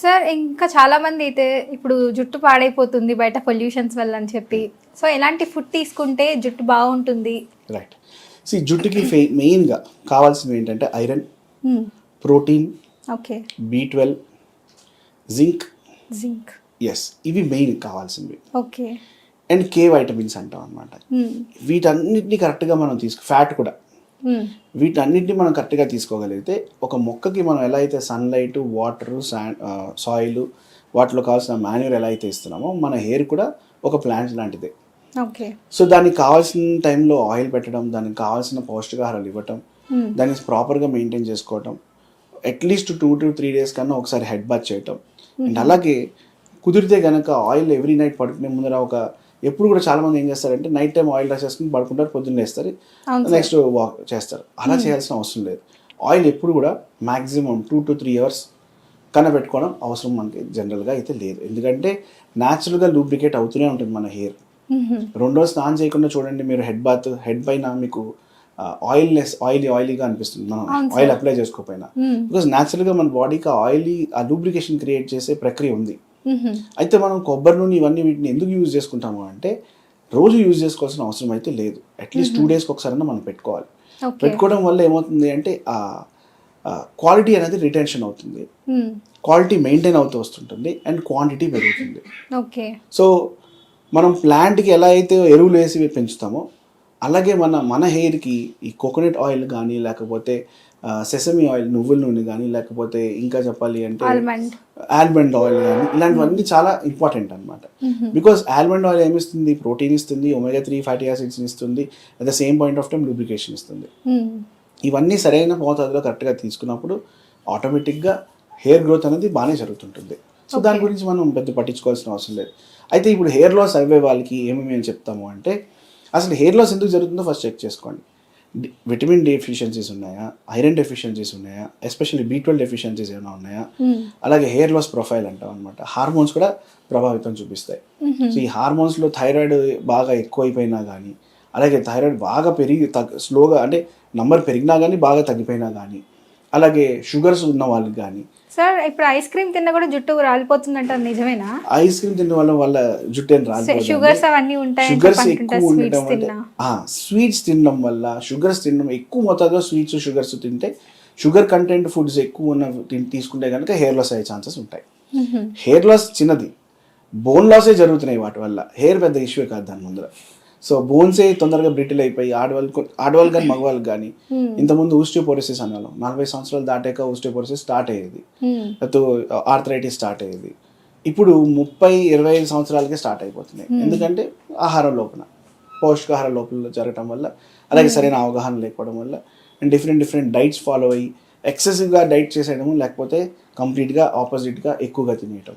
Sir ఇంకా చాలా మంది అయితే ఇప్పుడు జుట్టు పాడైపోతుంది బయట పొల్యూషన్స్ వల్ల అని చెప్పి. సో ఎలాంటి ఫుడ్ తీసుకుంటే జుట్టు బాగుంటుంది? రైట్ సి జుట్టుకి మెయిన్గా కావాల్సింది ఏంటంటే iron protein okay B twelve zinc zinc yes ఇవి మెయిన్ కావాల్సినవి ఓకే అండ్ కే వైటమిన్స్ అంటాం అనమాట వీటన్నిటిని కరెక్ట్గా మనం తీసుకు ఫ్యాట్ కూడా. వీటన్నిటిని మనం కరెక్ట్గా తీసుకోగలిగితే ఒక మొక్కకి మనం ఎలా అయితే సన్లైట్ వాటర్ శాండ్ సాయిల్ వాటిలో కావాల్సిన మాన్యూర్ ఎలా అయితే ఇస్తున్నామో మన హెయిర్ కూడా ఒక ప్లాంట్ లాంటిదే. ఓకే సో దానికి కావాల్సిన టైంలో ఆయిల్ పెట్టడం దానికి కావాల్సిన పౌష్టికాహారాలు ఇవ్వటం దాన్ని ప్రాపర్గా మెయింటైన్ చేసుకోవటం at least two to three days కన్నా ఒకసారి హెడ్ బాత్ చేయటం. అండ్ అలాగే కుదిరితే కనుక ఆయిల్ ఎవ్రీ నైట్ పడుకునే ముందర ఒక ఎప్పుడు కూడా చాలా మంది ఏం చేస్తారంటే నైట్ టైం ఆయిల్ రాసేసుకుని పడుకుంటారు పొద్దున్న అవును నెక్స్ట్ వాక్ చేస్తారు. అలా చేయాల్సిన అవసరం లేదు. ఆయిల్ ఎప్పుడు కూడా maximum two to three hours కన్నా పెట్టుకోవడం అవసరం మనకి జనరల్గా అయితే లేదు. ఎందుకంటే న్యాచురల్గా లూబ్రికేట్ అవుతూనే ఉంటుంది మన హెయిర్ రెండో స్నానం చేయకుండా చూడండి మీరు హెడ్ బాత్ హెడ్ పైన మీకు ఆయిల్ లెస్ ఆయిలీ ఆయిలీగా అనిపిస్తుంది. మనం ఆయిల్ అప్లై చేసుకోకపోయినా. బికాస్ న్యాచురల్గా మన బాడీకి ఆయిలీ ఆ లూబ్రికేషన్ క్రియేట్ చేసే ప్రక్రియ ఉంది. అయితే మనం కొబ్బరి నూనె ఇవన్నీ వీటిని ఎందుకు యూజ్ చేసుకుంటాము అంటే రోజు యూజ్ చేసుకోవాల్సిన అవసరం అయితే లేదు. అట్లీస్ట్ టూ డేస్కి ఒకసారైనా మనం పెట్టుకోవాలి. పెట్టుకోవడం వల్ల ఏమవుతుంది అంటే ఆ క్వాలిటీ అనేది రిటెన్షన్ అవుతుంది. క్వాలిటీ మెయింటైన్ అవుతూ వస్తుంటుంది అండ్ క్వాంటిటీ పెరుగుతుంది. ఓకే. సో మనం ప్లాంట్కి ఎలా అయితే ఎరువులు వేసి పెంచుతామో అలాగే మన మన హెయిర్కి ఈ కోకోనట్ ఆయిల్ కానీ లేకపోతే సెసమి ఆయిల్ నువ్వుల నూనె కానీ లేకపోతే ఇంకా చెప్పాలి అంటే ఆల్మండ్. ఆయిల్ కానీ ఇలాంటివన్నీ చాలా ఇంపార్టెంట్ అనమాట బికాస్ ఆల్మండ్ ఆయిల్ ఏమిస్తుంది? ప్రోటీన్ ఇస్తుంది ఒమేగా త్రీ ఫ్యాటీ యాసిడ్స్ ఇస్తుంది at the same point of time lubrication ఇస్తుంది. ఇవన్నీ సరైన మోతాదులో కరెక్ట్గా తీసుకున్నప్పుడు ఆటోమేటిక్గా హెయిర్ గ్రోత్ అనేది బాగానే జరుగుతుంటుంది. సో దాని గురించి మనం పెద్ద పట్టించుకోవాల్సిన అవసరం లేదు. అయితే ఇప్పుడు హెయిర్ లాస్ అయ్యే వాళ్ళకి ఏమేమి మేము చెప్తాము అంటే అసలు హెయిర్ లాస్ ఎందుకు జరుగుతుందో ఫస్ట్ చెక్ చేసుకోండి. డి- విటమిన్ డెఫిషియన్సీస్ ఉన్నాయా? ఐరన్ డెఫిషియన్సీస్ ఉన్నాయా? ఎస్పెషల్లీ బీ ట్వెల్వ్ డెఫిషియన్సీస్ ఏమైనా ఉన్నాయా? అలాగే హెయిర్ లాస్ ప్రొఫైల్ అంటాం అనమాట హార్మోన్స్ కూడా ప్రభావితం చూపిస్తాయి. సో ఈ హార్మోన్స్లో థైరాయిడ్ బాగా ఎక్కువైపోయినా కానీ అలాగే థైరాయిడ్ బాగా పెరిగి తగ్గ స్లోగా అంటే నంబర్ పెరిగినా కానీ బాగా తగ్గిపోయినా కానీ అలాగే షుగర్స్ ఉన్న వాళ్ళకి కానీ సార్ ఇప్పుడు ఐస్ క్రీమ్ తిన్నా కూడా జుట్టు రాలిపోతుందంటారు నిజమేనా? ఐస్ క్రీమ్ తినడం వల్ల వాళ్ళ జుట్టు ఏం రాదు షుగర్స్ అవన్నీ ఉంటాయి షుగర్స్ ఎక్కువ స్వీట్స్ ఉండటం వల్ల. తిన్నా. స్వీట్స్ తినడం వల్ల షుగర్స్ తినడం ఎక్కువ మోతాదులో స్వీట్స్ షుగర్స్ తింటే షుగర్ కంటెంట్ ఫుడ్స్ ఎక్కువ ఉన్న తీసుకుంటే కనుక హెయిర్ లాస్ అయ్యే ఛాన్సెస్ ఉంటాయి. హెయిర్ లాస్ చిన్నది. బోన్ లాసే జరుగుతున్నాయి వాటి వల్ల. హెయిర్ పెద్ద ఇష్యూ కాదు దాని ముందర. సో బోన్సే తొందరగా బ్రిటిల్ అయిపోయి ఆడవాళ్ళకి ఆడవాళ్ళు కానీ మగవాళ్ళకి కానీ ఇంతకుముందు ఊస్టియోపోరిసిస్ అనేవాళ్ళం నలభై సంవత్సరాలు దాటాక ఊస్టియోపోరిసిస్ స్టార్ట్ అయ్యేది. లేకపోతే ఆర్థరైటిస్ స్టార్ట్ అయ్యేది. ఇప్పుడు ముప్పై ఇరవై ఐదు సంవత్సరాలకే స్టార్ట్ అయిపోతున్నాయి. ఎందుకంటే ఆహారం లోపల పౌష్టికాహార లోపల జరగటం వల్ల అలాగే సరైన అవగాహన లేకపోవడం వల్ల and different different diets follow అయ్యి ఎక్సెసివ్గా డైట్ చేసేయడం లేకపోతే కంప్లీట్గా ఆపోజిట్గా ఎక్కువగా తినేయటం.